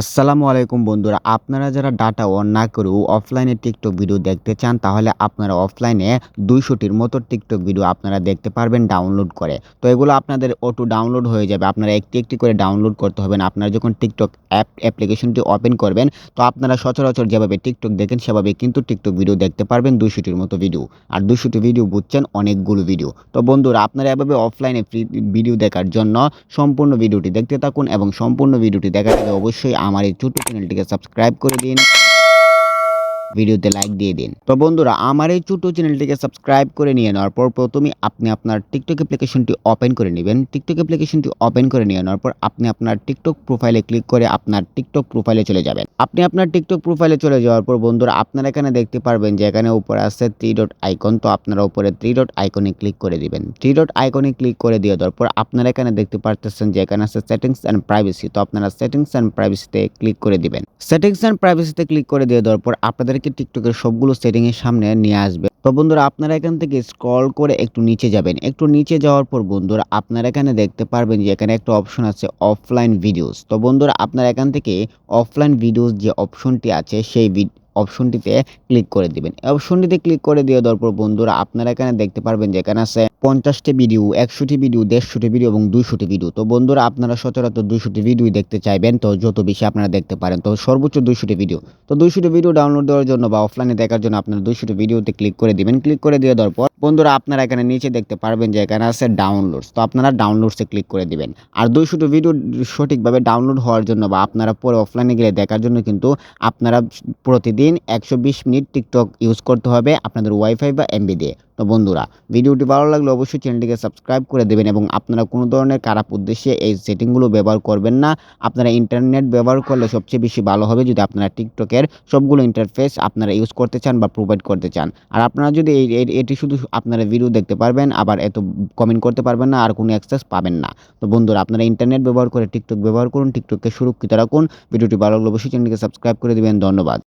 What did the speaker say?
আসসালামু আলাইকুম বন্ধুরা, আপনারা যারা ডাটা অন না করেও অফলাইনে টিকটক ভিডিও দেখতে চান, তাহলে আপনারা অফলাইনে দুইশোটির মতো টিকটক ভিডিও আপনারা দেখতে পারবেন ডাউনলোড করে। তো এগুলো আপনাদের অটো ডাউনলোড হয়ে যাবে। আপনারা একটি একটি করে ডাউনলোড করতে হবে না আপনারা যখন টিকটক অ্যাপ অ্যাপ্লিকেশনটি ওপেন করবেন, তো আপনারা সচরাচর যেভাবে টিকটক দেখেন, সেভাবে কিন্তু টিকটক ভিডিও দেখতে পারবেন দুইশোটির মতো ভিডিও আর দুইশোটি ভিডিও বুঝছেন অনেকগুলো ভিডিও তো বন্ধুরা, আপনারা এভাবে অফলাইনে ভিডিও দেখার জন্য সম্পূর্ণ ভিডিওটি দেখতে থাকুন এবং সম্পূর্ণ ভিডিওটি দেখার আগে অবশ্যই আমার এই ছোট্ট চ্যানেলটিকে সাবস্ক্রাইব করে দিন ভিডিওতে লাইক দিয়ে দিন। তো বন্ধুরা, আমার এই ছোট্ট চ্যানেলটিকে সাবস্ক্রাইব করে নিয়ে নেওয়ার পর প্রথমে আপনি আপনার টিকটক অ্যাপ্লিকেশনটি ওপেন করে নেবেন। টিকটক অ্যাপ্লিকেশনটি ওপেন করে নিয়ে নেওয়ার পর আপনি আপনার টিকটক প্রোফাইলে ক্লিক করে আপনার টিকটক প্রোফাইলে চলে যাবেন। আপনি আপনার টিকটক প্রোফাইলে চলে যাওয়ার পর বন্ধুরা, আপনারা এখানে দেখতে পারবেন যে এখানে উপরে আছে থ্রি ডট আইকন তো আপনারা উপরে থ্রি ডট আইকনে ক্লিক করে দিবেন। থ্রি ডট আইকনে ক্লিক করে দিয়ে দেওয়ার পর আপনারা এখানে দেখতে পারতেছেন যে এখানে আছে সেটিংস অ্যান্ড প্রাইভেসি তো আপনারা সেটিংস অ্যান্ড প্রাইভেসিতে ক্লিক করে দিবেন। সেটিংস অ্যান্ড প্রাইভেসিতে ক্লিক করে দিয়ে দেওয়ার পর আপনাদেরকে টিকটকের সবগুলো সেটিং এর সামনে নিয়ে আসবে। তো বন্ধুরা, আপনারা এখান থেকে স্ক্রল করে একটু নিচে যাবেন। একটু নিচে যাওয়ার পর বন্ধুরা, আপনারা এখানে দেখতে পারবেন যে এখানে একটা অপশন আছে অফলাইন ভিডিওস তো বন্ধুরা, আপনারা এখান থেকে অফলাইন ভিডিওস যে অপশনটি আছে, সেই অপশনটিতে ক্লিক করে দিবেন। অপশনটিতে ক্লিক করে দিয়ে দেওয়ার পর বন্ধুরা, আপনারা এখানে দেখতে পারবেন যে এখানে আছে পঞ্চাশটি ভিডিও, একশোটি ভিডিও, দেড়শোটি ভিডিও এবং দুইশোটি ভিডিও। তো বন্ধুরা, আপনারা সচরাচর দুইশোটি ভিডিও দেখতে চাইবেন, তো যত বেশি আপনারা দেখতে পারেন, তো সর্বোচ্চ দুইশোটি ভিডিও। তো দুইশোটি ভিডিও ডাউনলোড দেওয়ার জন্য বা অফলাইনে দেখার জন্য আপনারা দুইশোটি ভিডিওতে ক্লিক করে দিবেন। ক্লিক করে দিয়ে দেওয়ার পর বন্ধুরা, আপনারা এখানে নিচে দেখতে পারবেন যে এখানে আছে ডাউনলোডস তো আপনারা ডাউনলোডসে ক্লিক করে দিবেন। আর দুইশোটি ভিডিও সঠিকভাবে ডাউনলোড হওয়ার জন্য বা আপনারা পরে অফলাইনে গেলে দেখার জন্য কিন্তু আপনারা প্রতিদিন একশো বিশ মিনিট টিকটক ইউজ করতে হবে আপনাদের ওয়াইফাই বা এমবি দিয়ে। তো বন্ধুরা, ভিডিওটি ভালো লাগলে অবশ্যই চ্যানেলটিকে সাবস্ক্রাইব করে দেবেন এবং আপনারা কোনো ধরনের খারাপ উদ্দেশ্যে এই সেটিংগুলো ব্যবহার করবেন না। আপনারা ইন্টারনেট ব্যবহার করলে সবচেয়ে বেশি ভালো হবে যদি আপনারা টিকটকের সবগুলো ইন্টারফেস আপনারা ইউজ করতে চান বা প্রোভাইড করতে চান। আর আপনারা যদি এটি শুধু আপনারা ভিডিও দেখতে পারবেন, আবার এত কমেন্ট করতে পারবেন না, আর কোনো অ্যাক্সেস পাবেন না। তো বন্ধুরা, আপনারা ইন্টারনেট ব্যবহার করে টিকটক ব্যবহার করুন, টিকটককে সুরক্ষিত রাখুন। ভিডিওটি ভালো লাগলে অবশ্যই চ্যানেলটিকে সাবস্ক্রাইব করে দেবেন। ধন্যবাদ।